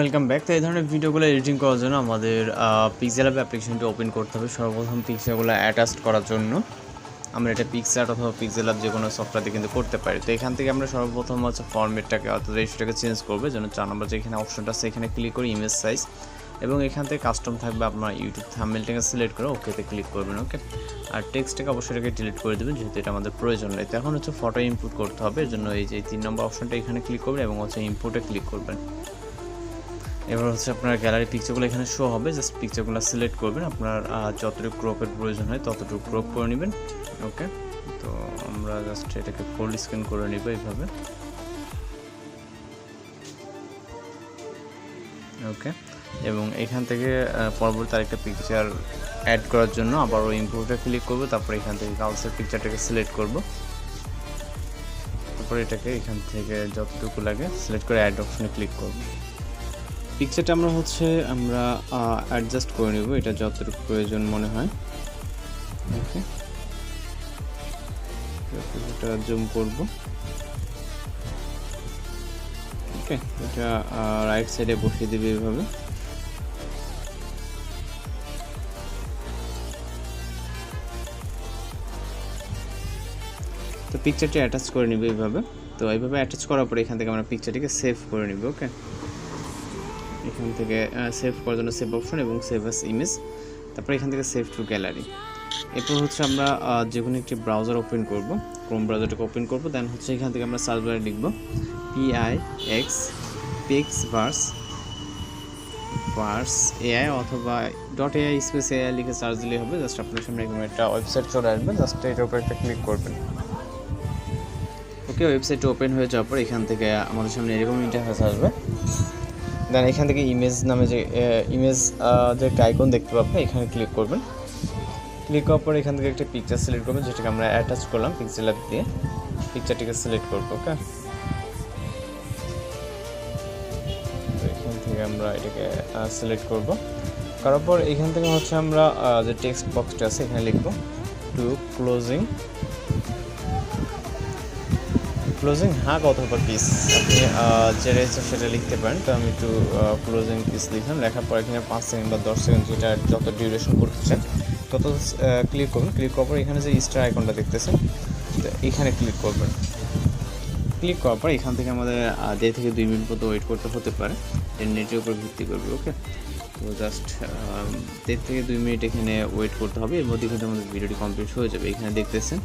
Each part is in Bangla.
ওয়েলকাম ব্যাক তো এই ধরনের ভিডিওগুলো এডিটিং করার জন্য আমাদের পিক্সেল অ্যাপ অ্যাপ্লিকেশনটি ওপেন করতে হবে। সর্বপ্রথম পিক্সেলগুলো অ্যাটাচ করার জন্য আমরা এটা পিক্সেল অথবা পিক্সেল অ্যাপ যে কোনো সফটওয়্যার কিন্তু করতে পারি। তো এখান থেকে আমরা সর্বপ্রথম হচ্ছে ফর্মেটটাকে অর্থাৎ রেজিস্টারটাকে চেঞ্জ করবে, যেন চার নম্বর যে এখানে অপশনটা আছে, এখানে ক্লিক করে ইমেজ সাইজ এবং এখান থেকে কাস্টম থাকবে আপনার ইউটিউব থাম্বেলটাকে সিলেক্ট করে ওকেতে ক্লিক করবেন ওকে আর টেক্সটটাকে অবশ্যই এটাকে ডিলিট করে দেবেন, যেহেতু এটা আমাদের প্রয়োজন নেই। তো এখন হচ্ছে ফটো ইনপুট করতে হবে, এর জন্য এই যে তিন নম্বর অপশনটা এখানে ক্লিক করবেন এবং হচ্ছে ইনপুটে ক্লিক করবেন। এবার হচ্ছে আপনার গ্যালারি পিকচারগুলো এখানে শো হবে। জাস্ট পিকচারগুলো সিলেক্ট করবেন। আপনার যতটুকু ক্রপের প্রয়োজন হয় ততটুকু ক্রপ করে নেবেন। ওকে তো আমরা জাস্ট এটাকে ফোল্ড স্ক্যান করে নিব এইভাবে। ওকে এবং এখান থেকে পরবর্তী আরেকটা পিকচার অ্যাড করার জন্য আবার ওই ইম্পোর্টে ক্লিক করব। তারপর এখান থেকে কাউন্সের পিকচারটাকে সিলেক্ট করব। তারপর এটাকে এখান থেকে যতটুকু লাগে সিলেক্ট করে অ্যাড অপশনে ক্লিক করব। পিকচারটা আমরা হচ্ছে আমরা অ্যাডজাস্ট করে নেব, এটা যতটুকু প্রয়োজন মনে হয়। ওকে। এটা জুম করব। ওকে, এটা রাইট সাইডে বসিয়ে দেবে এইভাবে তো পিকচারটি অ্যাটাচ করে নিবে এইভাবে তো এইভাবে অ্যাটাচ করার পরে এখান থেকে আমরা পিকচারটিকে সেভ করে নিব, ওকে? এখান থেকে সেভ করার জন্য সেভ অপশন এবং সেভ অ্যাস ইমেজ তারপর এখান থেকে সেভ টু গ্যালারি এরপর হচ্ছে আমরা যে কোনো একটি ব্রাউজার ওপেন করব। ক্রোম ব্রাউজারটাকে ওপেন করব। দেন হচ্ছে এখান থেকে আমরা সার্চ বারে লিখব P I X PixVerse verse AI অথবা ডট এআই স্পেস এআই লিখে সার্চ দিলেই হবে। জাস্ট আপনার সামনে এরকম একটা ওয়েবসাইট চলে আসবে। জাস্ট এটার উপর একটা ক্লিক করবেন। ওকে ওয়েবসাইট ওপেন হয়ে যাওয়ার পর এখান থেকে আমাদের সামনে এরকম ইন্টারফেস আসবে। দেন এখান থেকে ইমেজ নামে যে ইমেজ যে একটা আইকন দেখতে পাবেন এখানে ক্লিক করবেন। ক্লিক করার পর এখান থেকে একটা পিকচার সিলেক্ট করবেন, যেটাকে আমরা অ্যাটাচ করলাম পিক্সেল অ্যাপ দিয়ে। পিকচারটিকে সিলেক্ট করব, ওকে? এখান থেকে আমরা এটাকে সিলেক্ট করব। করার পর এখান থেকে হচ্ছে আমরা যে টেক্সট বক্সটা আছে, এখানে লিখব টু ক্লোজিং ক্লোজিং হাক অথবা পিস আপনি যেটা ইচ্ছা সেটা লিখতে পারেন। তো আমি একটু ক্লোজিং পিস লিখলাম। লেখার পর এখানে পাঁচ সেকেন্ড বা দশ সেকেন্ড যেটা যত ডিউরেশন করতে চান তত ক্লিক করবেন ক্লিক করার পর এখানে যে স্টার আইকনটা দেখতেছেন এখানে ক্লিক করবেন। ক্লিক করার পর এখান থেকে আমাদের দেড় থেকে দুই মিনিট মতো ওয়েট করতে হতে পারে। নেটের উপর ভিত্তি করবে ওকে তো জাস্ট দেড় থেকে দুই মিনিট এখানে ওয়েট করতে হবে। এর মধ্যে কিন্তু আমাদের ভিডিওটি কমপ্লিট হয়ে যাবে। এখানে দেখতেছেন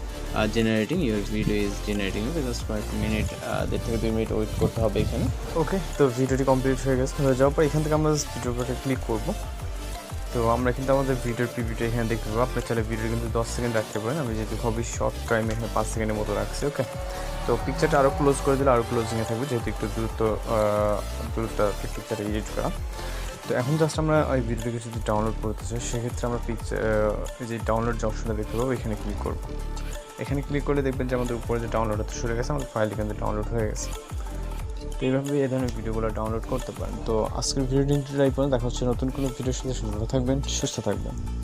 generating your video is generating just কয়েক মিনিট দেড় থেকে দুই মিনিট ওয়েট করতে হবে এখানে। ওকে তো ভিডিওটি কমপ্লিট হয়ে গেছে, হয়ে যাওয়ার পর এখান থেকে আমরা জাস্ট ক্লিক করব। তো আমরা কিন্তু আমাদের ভিডিওর পিভিটা এখানে দেখতে পাবো। আপনার চাইলে ভিডিও কিন্তু দশ সেকেন্ড রাখতে পারেন। আমি যেহেতু খুবই শর্ট টাইম এখানে পাঁচ সেকেন্ডের মতো রাখছি ওকে তো পিকচারটা আরও ক্লোজ করে দিলে আরও ক্লোজিংয়ে থাকবে, যেহেতু একটু দ্রুত দ্রুত পিকচারটা এডিট করা। তো এখন জাস্ট আমরা ওই ভিডিওটিকে যদি ডাউনলোড করতে চাই, সেক্ষেত্রে আমরা পিকচার যে ডাউনলোড যে অপশনটা দেখতে পাবো এখানে ক্লিক করব। এখানে ক্লিক করলে দেখবেন যে আমাদের উপরে যে ডাউনলোড হতে শুরু গেছে, আমাদের ফাইল কিন্তু ডাউনলোড হয়ে গেছে। তো এইভাবে এই ধরনের ভিডিওগুলো ডাউনলোড করতে পারেন। তো আজকের ভিডিওটি এই করেন দেখা হচ্ছে নতুন কোনো ভিডিওর সাথে। সুন্দর থাকবেন, সুস্থ থাকবেন।